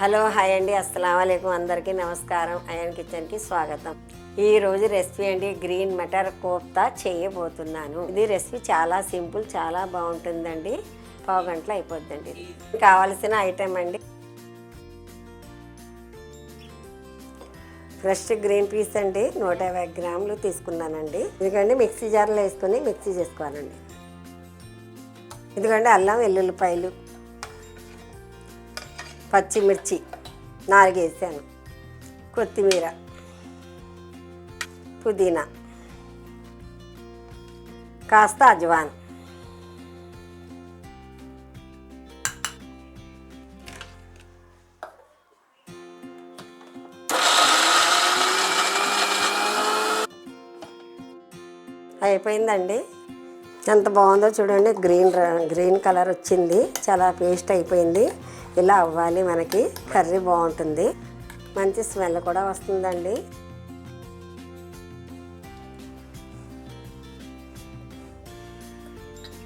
Hello hi అండి. అస్సలం అందరికీ నమస్కారం. అయాన్ కిచెన్కి స్వాగతం. ఈ రోజు రెసిపీ అండి గ్రీన్ మటర్ కోఫ్తా చేయబోతున్నాను. ఇది రెసిపీ చాలా సింపుల్ చాలా బాగుంటుందండి. పావు గంటలు అయిపోద్దండి. కావలసిన కావాల్సిన ఐటెం అండి. ఫ్రెష్ గ్రీన్ పీస్ అండి. నూట యాభై గ్రాములు తీసుకున్నానండి. ఎందుకంటే మిక్సీ జార్లో వేసుకొని మిక్సీ చేసుకోవాలండి. ఎందుకంటే అల్లం వెల్లుల్లిపాయలు పచ్చిమిర్చి నాలుగేసాను. కొత్తిమీర పుదీనా కాస్త అజ్వాన్. అయిపోయిందండి. ఎంత బాగుందో చూడండి. గ్రీన్ ర- గ్రీన్ కలర్ వచ్చింది. చాలా పేస్ట్ అయిపోయింది. ఇలా అవ్వాలి మనకి. కర్రీ బాగుంటుంది. మంచి స్మెల్ కూడా వస్తుందండి.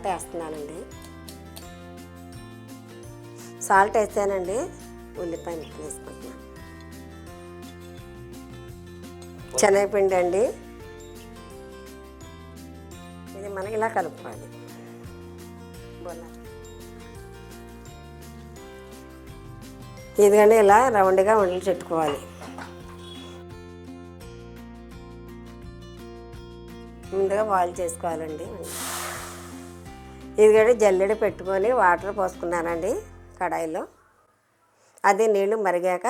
వేస్తున్నానండి. సాల్ట్ వేసానండి. ఉల్లిపాయ ముక్కలు వేసుకుంటున్నాను శనగపిండి అండి. ఇది మనం ఇలా కలుపుకోవాలి. బోలా ఎందుకంటే ఇలా రౌండ్గా వండలు చుట్టుకోవాలి. ముందుగా బాయిల్ చేసుకోవాలండి. ఎందుకంటే జల్లెడ పెట్టుకొని వాటర్ పోసుకున్నానండి కడాయిలో. అది నీళ్ళు మరిగాక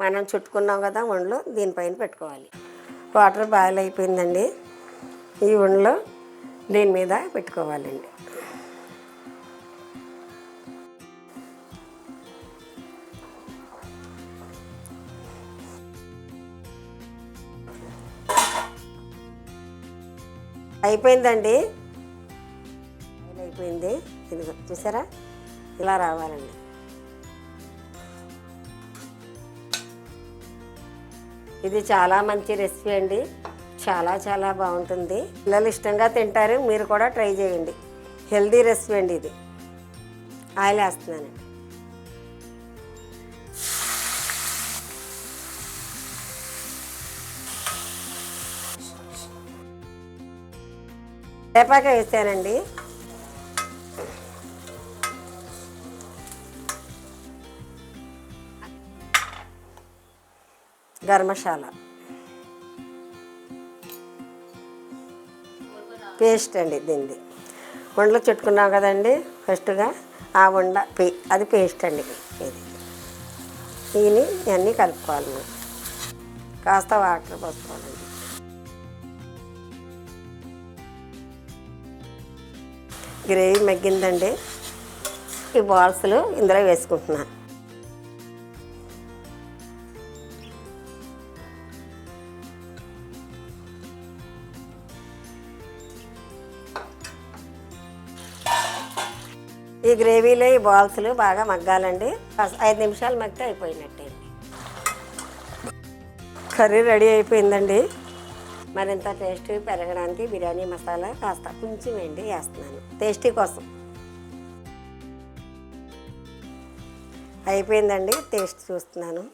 మనం చుట్టుకున్నాం కదా ఉండలు దీనిపైన పెట్టుకోవాలి. వాటర్ బాయిల్ అయిపోయిందండి. ఈ ఉండలు దీని మీద పెట్టుకోవాలండి. అయిపోయిందండి. అయిపోయింది. ఇదిగో చూసారా? ఇలా రావాలండి. ఇది చాలా మంచి రెసిపీ అండి. చాలా చాలా బాగుంటుంది. పిల్లలు ఇష్టంగా తింటారు. మీరు కూడా ట్రై చేయండి. హెల్దీ రెసిపీ అండి ఇది. ఆయిల్ వేస్తున్నానండి. వేపాక వేసానండి. గర్మశాల పేస్ట్ అండి దీన్ని ఉండలు చుట్టుకున్నాం కదండి ఫస్ట్గా ఆ వండ పే అది పేస్ట్ అండి ఇది. దీన్ని ఇవన్నీ కలుపుకోవాలి కాస్త వాటర్ పోసుకోవాలండి. గ్రేవీ మగ్గిందండి. ఈ బాల్స్లు ఇందులో వేసుకుంటున్నాను ఈ గ్రేవీలో ఈ బాల్స్లు బాగా మగ్గాలండి. ఐదు నిమిషాలు మగ్గితే అయిపోయినట్టే కర్రీ రెడీ అయిపోయిందండి. మరింత టేస్ట్ పెరగడానికి బిర్యానీ మసాలా కాస్త కొంచెం వేండి వేస్తున్నాను. టేస్టీ కోసం. అయిపోయిందండి టేస్ట్ చూస్తున్నాను.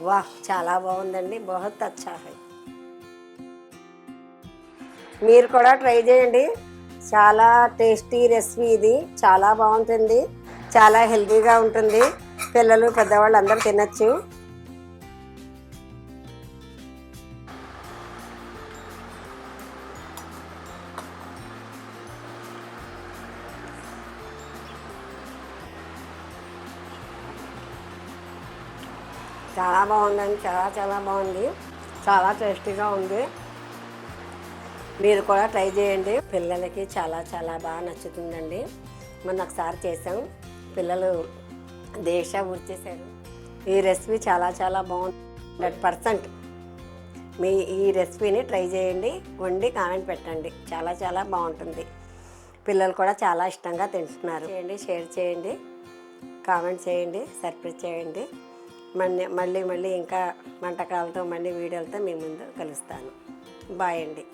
వాహ్ చాలా బాగుందండి బహుత్ అచ్చా హై. మీరు కూడా ట్రై చేయండి. చాలా టేస్టీ రెసిపీ ఇది చాలా బాగుంటుంది చాలా హెల్తీగా ఉంటుంది. పిల్లలు పెద్దవాళ్ళు అందరూ తినచ్చు. చాలా బాగుందండి చాలా చాలా బాగుంది. చాలా టేస్టీగా ఉంది. మీరు కూడా ట్రై చేయండి. పిల్లలకి చాలా చాలా బాగా నచ్చుతుందండి. మొన్న ఒకసారి చేసాం. పిల్లలు దేశ ఊర్చేశారు ఈ రెసిపీ చాలా చాలా బాగుంది. Hundred percent. మీ ఈ రెసిపీని ట్రై చేయండి వండి కామెంట్ పెట్టండి. చాలా చాలా బాగుంటుంది. పిల్లలు కూడా చాలా ఇష్టంగా తింటున్నారు. చేయండి షేర్ చేయండి కామెంట్ చేయండి సర్ప్రైజ్ చేయండి. మళ్ళీ మళ్ళీ మళ్ళీ ఇంకా వంటకాలతో మళ్ళీ వీడియోలతో మీ ముందు కలుస్తాను. బాయ్ అండి.